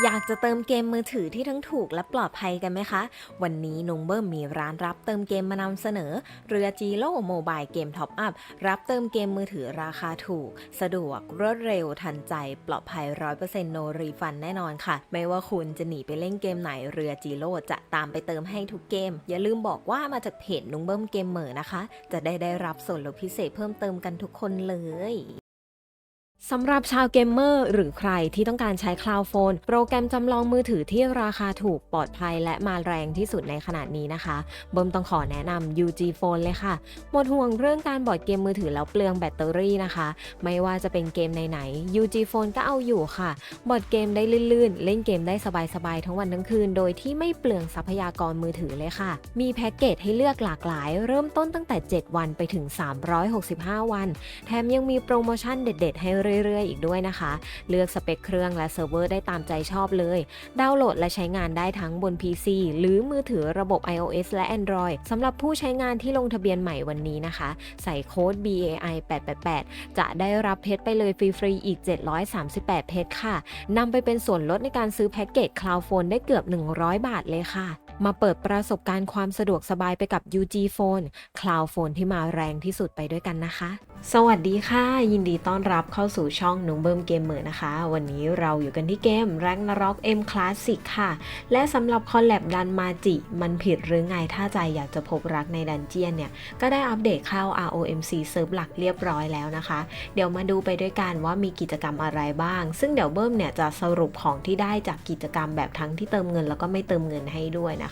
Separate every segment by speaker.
Speaker 1: อยากจะเติมเกมมือถือที่ทั้งถูกและปลอดภัยกันไหมคะ วันนี้นุงเบิ้มมีร้านรับเติมเกมมานำเสนอ เรือจีโร่โมบายเกมท็อปอัพรับเติมเกมมือถือราคาถูก สะดวกรวดเร็วทันใจปลอดภัย 100%โนรีฟันแน่นอนค่ะ ไม่ว่าคุณจะหนีไปเล่นเกมไหนเรือจีโร่จะตามไปเติมให้ทุกเกม อย่าลืมบอกว่ามาจากเพจนุงเบิ้มเกมเหมอนะคะ จะได้ได้รับส่วนลดพิเศษเพิ่มเติมกันทุกคนเลย สำหรับชาวเกมเมอร์หรือใครที่ต้องการใช้คลาวโฟนโปรแกรมจำลองมือถือที่ราคาถูกปลอดภัยและมาแรงที่สุดในขนาดนี้นะคะ เบิ่มต้องขอแนะนำ UG Phone เลยค่ะ หมดห่วงเรื่องการบอดเกมมือถือแล้วเปลืองแบตเตอรี่นะคะ ไม่ว่าจะเป็นเกมไหนๆ UG Phone ก็เอาอยู่ค่ะ บอดเกมได้ลื่นๆ เล่นเกมได้สบายๆ ทั้งวันทั้งคืน โดยที่ไม่เปลืองทรัพยากรมือถือเลยค่ะ มีแพ็กเกจให้เลือกหลากหลาย เริ่มต้นตั้งแต่ 7 วันไปถึง 365 วัน แถมยังมีโปรโมชั่นเด็ด ๆ ให้เรื่เรื่อยๆ อีกด้วยนะคะ เลือกสเปคเครื่องและเซิร์ฟเวอร์ได้ตามใจชอบเลย ดาวน์โหลดและใช้งานได้ทั้งบน PC หรือมือถือระบบ iOS และ Android สำหรับผู้ใช้งานที่ลงทะเบียนใหม่วันนี้นะคะ ใส่โค้ด BAI 888จะได้รับเพชรไปเลยฟรีๆอีก 738 เพชรค่ะนำไปเป็นส่วนลดในการซื้อแพ็กเกจ Cloud Phone ได้เกือบ 100 บาทเลยค่ะ มาเปิดประสบการณ์ความสะดวกสบายไปกับ UG Phone Cloud Phone ที่มาแรงที่สุดไปด้วยกันนะคะ สวัสดีค่ะ ยินดีต้อนรับเข้าสู่ช่องนุงเบิมเกมเมอร์นะคะ วันนี้เราอยู่กันที่เกม Ragnarok M Classic ค่ะ และสำหรับคอลแลบดันมาจิ มันผิดหรือไงถ้าใจอยากจะพบรักในดันเจียนเนี่ย ก็ได้อัปเดตเข้า ROMC เซิร์ฟหลักเรียบร้อยแล้วนะคะ เดี๋ยวมาดูไปด้วยกันว่ามีกิจกรรมอะไรบ้าง ซึ่งเดี๋ยวเบิ้มเนี่ยจะสรุปของที่ได้จากกิจกรรมแบบทั้งที่เติมเงินแล้วก็ไม่เติมเงินให้ด้วยนะคะ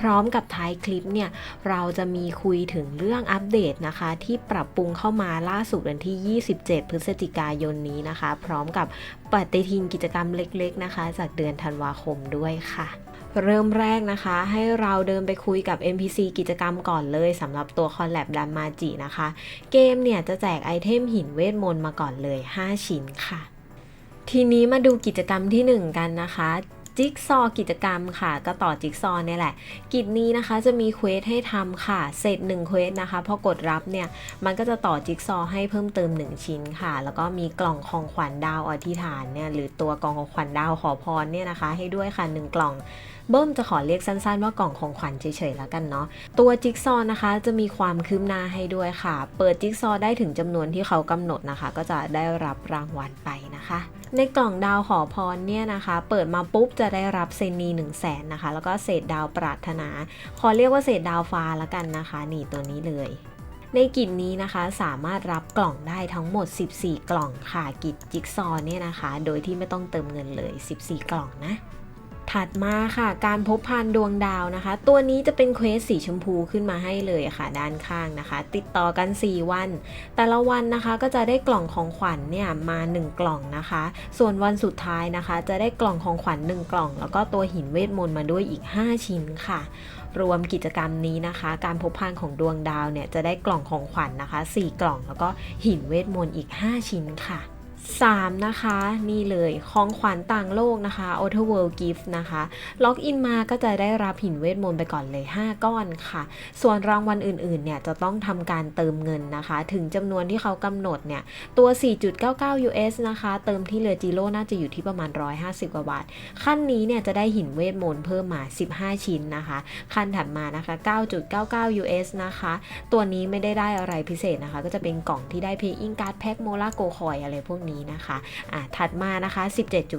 Speaker 1: พร้อมกับท้ายคลิปเนี่ยเราจะมีคุยถึงเรื่องอัปเดตนะคะ ที่ปรับปรุงเข้ามาล่าสุดวันที่ 27 พฤศจิกายนนี้นะคะ พร้อมกับปฏิทินกิจกรรมเล็กๆนะคะ จากเดือนธันวาคมด้วยค่ะเริ่มแรกนะคะ ให้เราเดินไปคุยกับ NPC กิจกรรมก่อนเลยสำหรับตัวคอลแลบดันมาจินะคะ เกมเนี่ยจะแจกไอเทมหินเวทมนต์มาก่อนเลย 5 ชิ้นค่ะ ทีนี้มาดูกิจกรรมที่ 1 กันนะคะ จิ๊กซอกิจกรรมค่ะ ก็ต่อจิ๊กซอเนี่ยแหละ กิจนี้นะคะจะมีเควสให้ทำค่ะ เสร็จ1เควสนะคะพอกดรับเนี่ย มันก็จะต่อจิ๊กซอให้เพิ่มเติม 1 ชิ้นค่ะ แล้วก็มีกล่องของขวัญดาวอธิษฐานเนี่ย หรือตัวกล่องของขวัญดาวขอพรเนี่ยนะคะ ให้ด้วยค่ะ 1 กล่องเบิ้มจะขอเรียกสั้นๆว่ากล่องของขวัญเฉยๆแล้วกันเนาะตัวจิ๊กซอนะคะจะมีความคืบหน้าให้ด้วยค่ะ เปิดจิ๊กซอได้ถึงจำนวนที่เขากำหนดนะคะ ก็จะได้รับรางวัลไปนะคะในกล่องดาวขอพรเนี่ยนะคะ เปิดมาปุ๊บจะได้รับเซนี1 0 0 0 0แสนนะคะ แล้วก็เศษดาวปรารถนา ขอเรียกว่าเศษดาวฟ้าละกันนะคะ นี่ตัวนี้เลยในกิจนี้นะคะสามารถรับกล่องได้ทั้งหมด 14 กล่องค่ะกิจจิ๊กซอว์เนี่ยนะคะ โดยที่ไม่ต้องเติมเงินเลย 14 กล่องนะ ถัดมาค่ะการพบพันดวงดาวนะคะ ตัวนี้จะเป็นเควสสีชมพูขึ้นมาให้เลยค่ะ ด้านข้างนะคะ ติดต่อกัน 4 วัน แต่ละวันนะคะก็จะได้กล่องของขวัญเนี่ยมา 1 กล่องนะคะ ส่วนวันสุดท้ายนะคะ จะได้กล่องของขวัญ1กล่อง แล้วก็ตัวหินเวทมนต์มาด้วยอีก 5 ชิ้นค่ะ รวมกิจกรรมนี้นะคะ การพบพันของดวงดาวเนี่ยจะได้กล่องของขวัญนะคะ 4 กล่องแล้วก็หินเวทมนต์อีก 5 ชิ้นค่ะ 3 นะคะ นี่เลยของขวัญต่างโลกนะคะ Outer World Gift นะคะ ล็อกอินมาก็จะได้รับหินเวทมนต์ไปก่อนเลย 5 ก้อนค่ะ ส่วนรางวัลอื่นๆ เนี่ยจะต้องทำการเติมเงินนะคะ ถึงจำนวนที่เขากำหนดเนี่ย ตัว 4.99 US นะคะ เติมที่เรือจิโร่น่าจะอยู่ที่ประมาณ 150 กว่าบาท ขั้นนี้เนี่ยจะได้หินเวทมนต์เพิ่มมา 15 ชิ้นนะคะ ขั้นถัดมานะคะ 9.99 US นะคะ ตัวนี้ไม่ได้ได้อะไรพิเศษนะคะ ก็จะเป็นกล่องที่ได้ Paying Card Pack Mola Go Coin อะไรพวกนี้นะคะอะถัดมานะคะ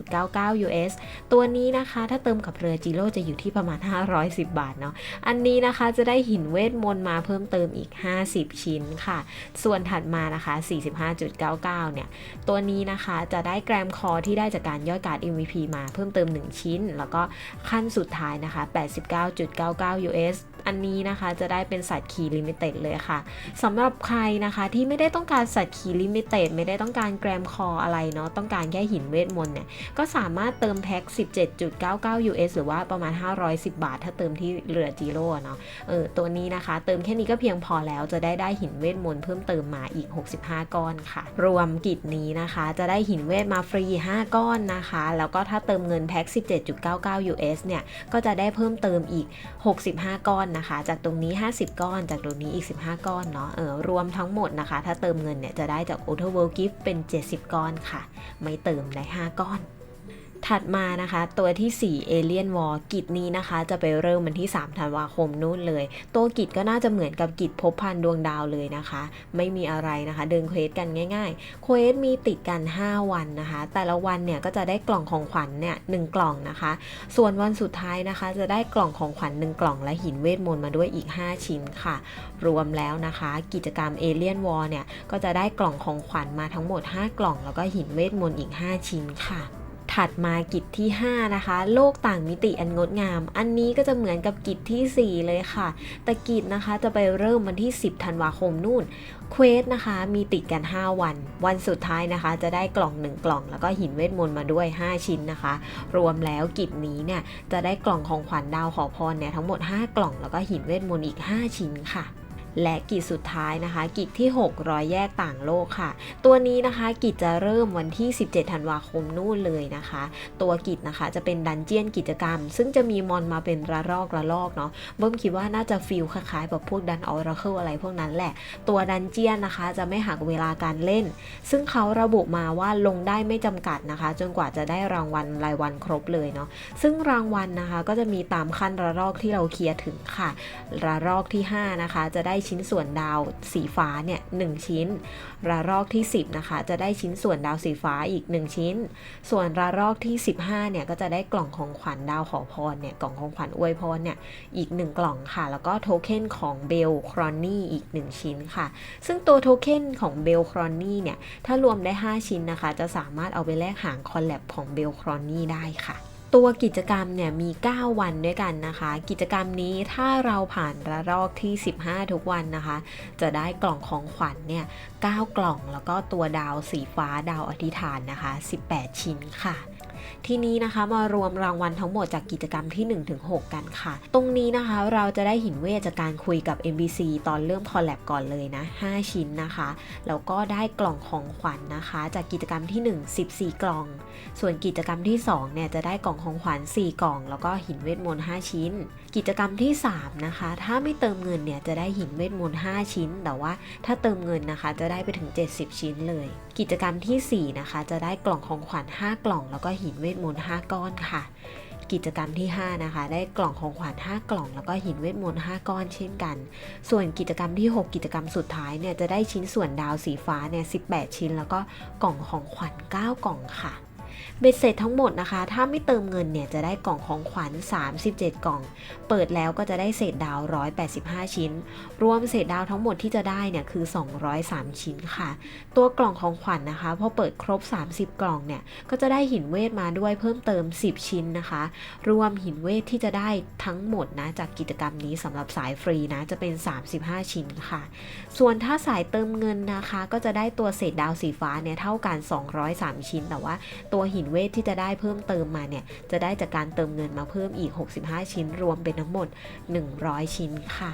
Speaker 1: 17.99 US ตัวนี้นะคะถ้าเติมกับเรือจิโร่จะอยู่ที่ประมาณ 510 บาทเนาะอันนี้นะคะจะได้หินเวทมนต์มาเพิ่มเติมอีก 50 ชิ้นค่ะ ส่วนถัดมานะคะ 45.99 เนี่ย ตัวนี้นะคะจะได้แกรมคอที่ได้จากการย่อยการ์ด MVP มาเพิ่มเติม 1 ชิ้น แล้วก็ขั้นสุดท้ายนะคะ 89.99 US อันนี้นะคะจะได้เป็นสัตว์คีลิมิเต็ดเลยค่ะสำหรับใครนะคะที่ไม่ได้ต้องการสัตว์คีลิมิเต็ดไม่ได้ต้องการแกรมคออะไรเนาะต้องการแค่หินเวทมนต์เนี่ยก็สามารถเติมแพ็ค 17.99 US หรือว่าประมาณ 510 บาท ถ้าเติมที่เรือจิโร่เนาะเออตัวนี้นะคะ เติมแค่นี้ก็เพียงพอแล้วจะได้ได้หินเวทมนต์เพิ่มเติมมาอีก 65 ก้อนค่ะ รวมกิจนี้นะคะ จะได้หินเวทมาฟรี 5 ก้อนนะคะ แล้วก็ถ้าเติมเงินแพ็ค 17.99 US เนี่ยก็จะได้เพิ่มเติมอีก 65 ก้อนนะคะ จากตรงนี้ 50 ก้อน จากตรงนี้อีก 15 ก้อนเนาะเออรวมทั้งหมดนะคะ ถ้าเติมเงินเนี่ยจะได้จาก Auto World Gift เป็น 70 ก้อนค่ะ ไม่เติมได้ 5 ก้อน ถัดมานะคะตัวที่ 4 Alien War กิจนี้นะคะ จะไปเริ่มวันที่ 3 ธันวาคมนู่นเลย ตัวกิจก็น่าจะเหมือนกับกิจพบพันดวงดาวเลยนะคะ ไม่มีอะไรนะคะ เดินเควสกันง่ายๆเควสมีติดกัน 5 วันนะคะ แต่ละวันเนี่ยก็จะได้กล่องของขวัญเนี่ยหกล่องนะคะ ส่วนวันสุดท้ายนะคะ จะได้กล่องของขวัญ1กล่องและหินเวทมนต์มาด้วยอีก 5 ชิ้นค่ะ รวมแล้วนะคะ กิจกรรม Alien War เนี่ยก็จะได้กล่องของขวัญมาทั้งหมด 5 กล่อง แล้วก็หินเวทมนต์อีก 5 ชิ้นค่ะ ถัดมากิจที่ 5 นะคะ โลกต่างมิติอันงดงาม อันนี้ก็จะเหมือนกับกิจที่ 4 เลยค่ะ แต่กิจนะคะจะไปเริ่มวันที่ 10 ธันวาคมนู่นเควสนะคะ มีติดกัน 5 วัน วันสุดท้ายนะคะ จะได้กล่อง 1 กล่อง แล้วก็หินเวทมนต์มาด้วย 5 ชิ้นนะคะ รวมแล้วกิจนี้เนี่ยจะได้กล่องของขวัญดาวขอพรเนี่ยทั้งหมด 5 กล่องแล้วก็หินเวทมนต์อีก 5 ชิ้นค่ะ และกิจสุดท้ายนะคะ กิจที่6รอยแยกต่างโลกค่ะ ตัวนี้นะคะกิจจะเริ่มวันที่ 17 ธันวาคมนู่นเลยนะคะ ตัวกิจนะคะจะเป็นดันเจียนกิจกรรม ซึ่งจะมีมอนมาเป็นระลอกระลอกเนาะเบิ้มคิดว่าน่าจะฟิลคล้ายๆแบบพวกดันออราเคิลอะไรพวกนั้นแหละ ตัวดันเจียนนะคะจะไม่หักเวลาการเล่น ซึ่งเขาระบุมาว่าลงได้ไม่จำกัดนะคะ จนกว่าจะได้รางวัลรายวันครบเลยเนาะซึ่งรางวัลนะคะก็จะมีตามขั้นระลอกที่เราเคลียร์ถึงค่ะ ระลอกที่ 5 นะคะ จะได้ชิ้นส่วนดาวสีฟ้าเนี่ยหชิ้น ระลอกที่ 10นะคะจะได้ชิ้นส่วนดาวสีฟ้าอีก 1 ชิ้น ส่วนระลอกที่ 15เนี่ยก็จะได้กล่องของขวัญดาวขอพรเนี่ยกล่องของขวัญอวยพรเนี่ยอีก 1 กล่องค่ะ แล้วก็โทเค็นของเบลครอนนี่อีก 1 ชิ้นค่ะ ซึ่งตัวโทเค็นของเบลครอนนี่เนี่ยถ้ารวมได้ 5 ชิ้นนะคะ จะสามารถเอาไปแลกหางคอลแลบของเบลครอนนี่ได้ค่ะ ตัวกิจกรรมเนี่ยมี 9 วันด้วยกันนะคะ กิจกรรมนี้ถ้าเราผ่านระลอกที่ 15 ทุกวันนะคะ จะได้กล่องของขวัญเนี่ย9กล่องแล้วก็ตัวดาวสีฟ้าดาวอธิษฐานนะคะ 18 ชิ้นค่ะ ทีนี้นะคะมารวมรางวัลทั้งหมดจากกิจกรรมที่ 1-6 กันค่ะ ตรงนี้นะคะเราจะได้หินเวทจากการคุยกับ MBC ตอนเริ่มคอลแลบก่อนเลยนะ 5 ชิ้นนะคะ แล้วก็ได้กล่องของขวัญนนะคะ จากกิจกรรมที่ 1 14 กล่อง ส่วนกิจกรรมที่2เนี่ยจะได้กล่องของขวัญ4กล่อง แล้วก็หินเวทมนต์5ชิ้นกิจกรรมที่ 3 นะคะ ถ้าไม่เติมเงินเนี่ยจะได้หินเวทมนต์5ชิ้น แต่ว่าถ้าเติมเงินนะคะจะได้ไปถึง 70 ชิ้นเลย กิจกรรมทีสี่ 4 นะคะ จะได้กล่องของขวัญ5กล่อง แล้วก็หินเวทมนต์5ก้อนค่ะ กิจกรรมที่ 5 นะคะ ได้กล่องของขวัญ5กล่อง แล้วก็หินเวทมนต์5ก้อนเช่นกัน ส่วนกิจกรรมที่ 6 กิจกรรมสุดท้ายเนี่ยจะได้ชิ้นส่วนดาวสีฟ้าเนี่ย18 ชิ้น แล้วก็กล่องของขวัญ9กล่องค่ะ เบ็ดเสร็จทั้งหมดนะคะ ถ้าไม่เติมเงินเนี่ยจะได้กล่องของขวัญ 37 กล่อง เปิดแล้วก็จะได้เศษดาว 185 ชิ้น รวมเศษดาวทั้งหมดที่จะได้เนี่ยคือ 203 ชิ้นค่ะ ตัวกล่องของขวัญนนะคะพอเปิดครบ 30 กล่องเนี่ยก็จะได้หินเวทมาด้วยเพิ่มเติม 10 ชิ้นนะคะ รวมหินเวทที่จะได้ทั้งหมดนะจากกิจกรรมนี้สำหรับสายฟรีนะจะเป็น 35 ชิ้นค่ะ ส่วนถ้าสายเติมเงินนะคะ ก็จะได้ตัวเศษดาวสีฟ้าเนี่ยเท่ากัน 203 ชิ้น แต่ว่าตัวหินินเวทที่จะได้เพิ่มเติมมาเนี่ยจะได้จากการเติมเงินมาเพิ่มอีก 65 ชิ้นรวมเป็นทั้งหมด 100 ชิ้นค่ะ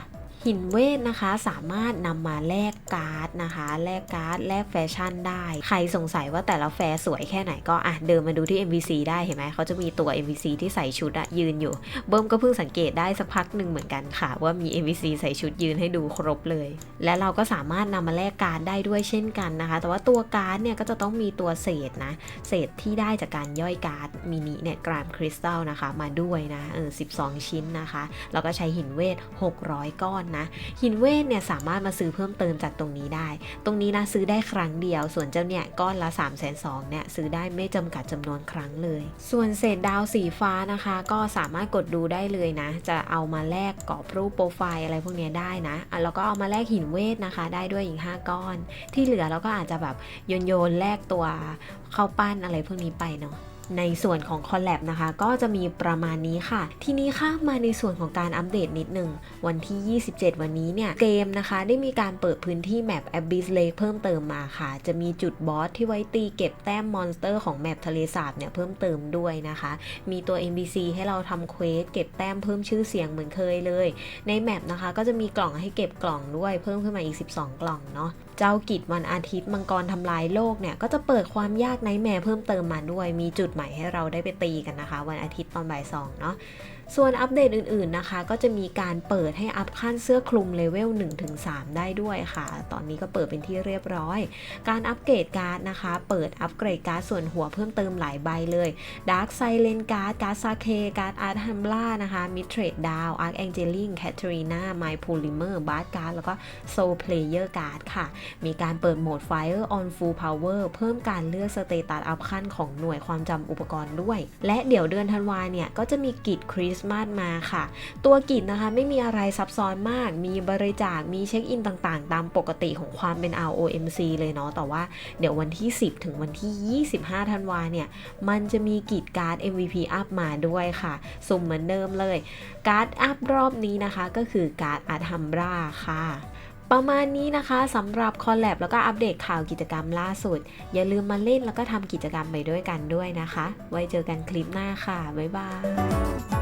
Speaker 1: หินเวทนะคะสามารถนำมาแลกการ์ดนะคะแลกการ์ดแลกแฟชั่นได้ ใครสงสัยว่าแต่ละแฟสวยแค่ไหนก็อะเดินมาดูที่ MVC ได้เห็นไหมเขาจะมีตัว MVC ที่ใส่ชุดอะยืนอยู่ เบิ้มก็เพิ่งสังเกตได้สักพักหนึ่งเหมือนกันค่ะ ว่ามี MVC ใส่ชุดยืนให้ดูครบเลย และเราก็สามารถนำมาแลกการ์ดได้ด้วยเช่นกันนะคะ แต่ว่าตัวการ์ดเนี่ยก็จะต้องมีตัวเศษนะเศษที่ได้จากการย่อยการ์ดมินิเนี่ยกรามคริสตัลนะคะมาด้วยนะเออ12 ชิ้นนะคะแล้วก็ใช้หินเวท 600 ก้อนนะหินเวทเนี่ยสามารถมาซื้อเพิ่มเติมจากตรงนี้ได้ ตรงนี้นะซื้อได้ครั้งเดียว ส่วนเจ้าเนี่ยก้อนละ3 2 0 0 0เนี่ยซื้อได้ไม่จำกัดจำนวนครั้งเลย ส่วนเศษดาวสีฟ้านะคะ ก็สามารถกดดูได้เลยนะ จะเอามาแลกกรอบรูปโปรไฟล์อะไรพวกนี้ได้นะแล้วก็เอามาแลกหินเวทนะคะ ได้ด้วยอีก5ก้อน ที่เหลือเราก็อาจจะแบบโยนโยนแลกตัวเข้าปั้นอะไรพวกนี้ไปเนาะ ในส่วนของคอลแลบนะคะ ก็จะมีประมาณนี้ค่ะ ทีนี้ค่ะมาในส่วนของการอัปเดตนิดหนึ่งวันที่ 27 วันนี้เนี่ย เกมนะคะ ได้มีการเปิดพื้นที่แมป Abyss Lake เพิ่มเติมมาค่ะ จะมีจุดบอสที่ไว้ตีเก็บแต้มมอนสเตอร์ของแมปทะเลสาบเนี่ย เพิ่มเติมด้วยนะคะ มีตัว NPC ให้เราทำเควสเก็บแต้มเพิ่มชื่อเสียงเหมือนเคยเลย ในแมปนะคะก็จะมีกล่องให้เก็บกล่องด้วยเพิ่มขึ้นมาอีก 12 กล่องเนาะ เจ้ากิจวันอาทิตย์มังกรทำลายโลกเนี่ย ก็จะเปิดความยากไนแม่เพิ่มเติมมาด้วย มีจุดใหม่ให้เราได้ไปตีกันนะคะ วันอาทิตย์ตอนบ่ายสองเนาะ ส่วนอัปเดตอื่นๆนะคะ ก็จะมีการเปิดให้อัพขั้นเสื้อคลุมเลเวล1-3 ได้ด้วยค่ะ ตอนนี้ก็เปิดเป็นที่เรียบร้อย การอัปเกรดการ์ดนะคะ เปิดอัปเกรดการ์ดส่วนหัวเพิ่มเติมหลายใบเลย Dark Silent Guard การ์ดซาเคการ์ดอาร์ตฮัมล่านะคะมิเทรดดาวอาร์ a แองเจลิงแคทเธอรีนาไมพูลิเมอร์บาร์การ์ดแล้วก็โซเพลเยอร์การ์ดค่ะ มีการเปิดโหมด Fire on Full Power เพิ่มการเลือกสเตตัสอัพขั้นของหน่วยความจำอุปกรณ์ด้วย และเดี๋ยวเดือนธันวาเนี่ยก็จะมีกิจคริสต์มาสมาค่ะ ตัวกิจนะคะไม่มีอะไรซับซ้อนมาก มีบริจาค มีเช็คอินต่างๆ ตามปกติของความเป็น ROMC เลยเนาะ แต่ว่าเดี๋ยววันที่ 10 ถึงวันที่ 25 ธันวาเนี่ย มันจะมีกิจการ์ด MVP อัพมาด้วยค่ะ สุ่มเหมือนเดิมเลย การ์ดอัพรอบนี้นะคะ ก็คือการ์ดอาร์ทัมราค่ะประมาณนี้นะคะสำหรับคอลแลบแล้วก็อัปเดตข่าวกิจกรรมล่าสุด อย่าลืมมาเล่นแล้วก็ทำกิจกรรมไปด้วยกันด้วยนะคะ ไว้เจอกันคลิปหน้าค่ะ บ๊ายบาย